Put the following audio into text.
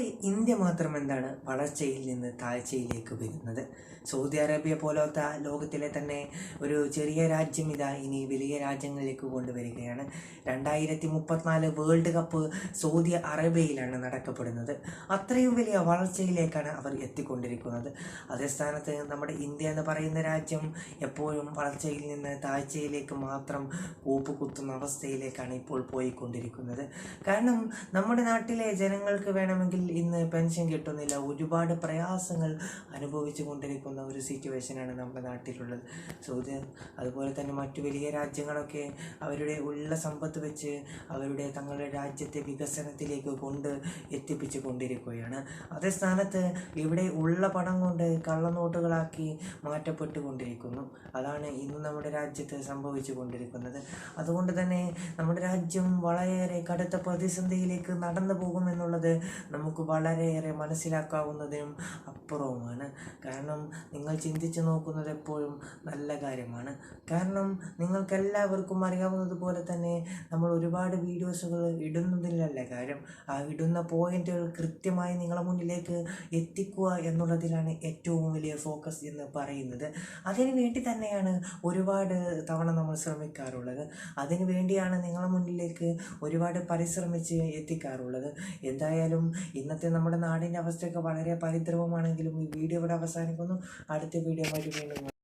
നമ്മുടെ ഇന്ത്യ മാത്രം എന്താണ് വളർച്ചയിൽ നിന്ന് താഴ്ചയിലേക്ക് വരുന്നത്? സൗദി അറേബ്യ പോലത്തെ ലോകത്തിലെ തന്നെ ഒരു ചെറിയ രാജ്യം ഇതാ ഇനി വലിയ രാജ്യങ്ങളിലേക്ക് കൊണ്ടുവരികയാണ്. രണ്ടായിരത്തി മുപ്പത്തിനാല് വേൾഡ് കപ്പ് സൗദി അറേബ്യയിലാണ് നടക്കപ്പെടുന്നത്. അത്രയും വലിയ വളർച്ചയിലേക്കാണ് അവർ എത്തിക്കൊണ്ടിരിക്കുന്നത്. അതേ സ്ഥാനത്ത് നമ്മുടെ ഇന്ത്യ എന്ന് പറയുന്ന രാജ്യം എപ്പോഴും വളർച്ചയിൽ നിന്ന് താഴ്ചയിലേക്ക് മാത്രം കൂപ്പ് കുത്തുന്ന അവസ്ഥയിലേക്കാണ് ഇപ്പോൾ പോയിക്കൊണ്ടിരിക്കുന്നത്. കാരണം നമ്മുടെ നാട്ടിലെ ജനങ്ങൾക്ക് വേണമെങ്കിൽ ഇന്ന് പെൻഷൻ കിട്ടുന്നില്ല. ഒരുപാട് പ്രയാസങ്ങൾ അനുഭവിച്ചു കൊണ്ടിരിക്കുന്ന ഒരു സിറ്റുവേഷനാണ് നമ്മുടെ നാട്ടിലുള്ളത്. സൗദി അതുപോലെ തന്നെ മറ്റു വലിയ രാജ്യങ്ങളൊക്കെ അവരുടെ ഉള്ള സമ്പത്ത് വെച്ച് അവരുടെ തങ്ങളുടെ രാജ്യത്തെ വികസനത്തിലേക്ക് കൊണ്ട് എത്തിപ്പിച്ചു കൊണ്ടിരിക്കുകയാണ്. അതേ സ്ഥാനത്ത് ഇവിടെ ഉള്ള പണം കൊണ്ട് കള്ളനോട്ടുകളാക്കി മാറ്റപ്പെട്ടു കൊണ്ടിരിക്കുന്നു. അതാണ് ഇന്ന് നമ്മുടെ രാജ്യത്ത് സംഭവിച്ചു കൊണ്ടിരിക്കുന്നത്. അതുകൊണ്ട് തന്നെ നമ്മുടെ രാജ്യം വളരെയേറെ കടുത്ത പ്രതിസന്ധിയിലേക്ക് നടന്നു പോകുമെന്നുള്ളത് നമുക്ക് വളരെയേറെ മനസ്സിലാക്കാവുന്നതിനും അപ്പുറവുമാണ്. കാരണം നിങ്ങൾ ചിന്തിച്ചു നോക്കുന്നത് എപ്പോഴും നല്ല കാര്യമാണ്. കാരണം നിങ്ങൾക്കെല്ലാവർക്കും അറിയാവുന്നത് പോലെ തന്നെ നമ്മൾ ഒരുപാട് വീഡിയോസുകൾ ഇടുന്നതിലല്ല കാര്യം. ആ ഇടുന്ന പോയിന്റുകൾ കൃത്യമായി നിങ്ങളെ മുന്നിലേക്ക് എത്തിക്കുക എന്നുള്ളതിലാണ് ഏറ്റവും വലിയ ഫോക്കസ് എന്ന് പറയുന്നത്. അതിനു വേണ്ടി തന്നെയാണ് ഒരുപാട് തവണ നമ്മൾ ശ്രമിക്കാറുള്ളത്. അതിനു വേണ്ടിയാണ് നിങ്ങളെ മുന്നിലേക്ക് ഒരുപാട് പരിശ്രമിച്ച് എത്തിക്കാറുള്ളത്. എന്തായാലും ഇന്നത്തെ നമ്മുടെ നാടിന്റെ അവസ്ഥയൊക്കെ വളരെ പരിദ്രവമാണെങ്കിലും ഈ വീഡിയോ ഇവിടെ അവസാനിക്കുന്നു. അടുത്ത വീഡിയോ ആയിട്ട് വീണ്ടും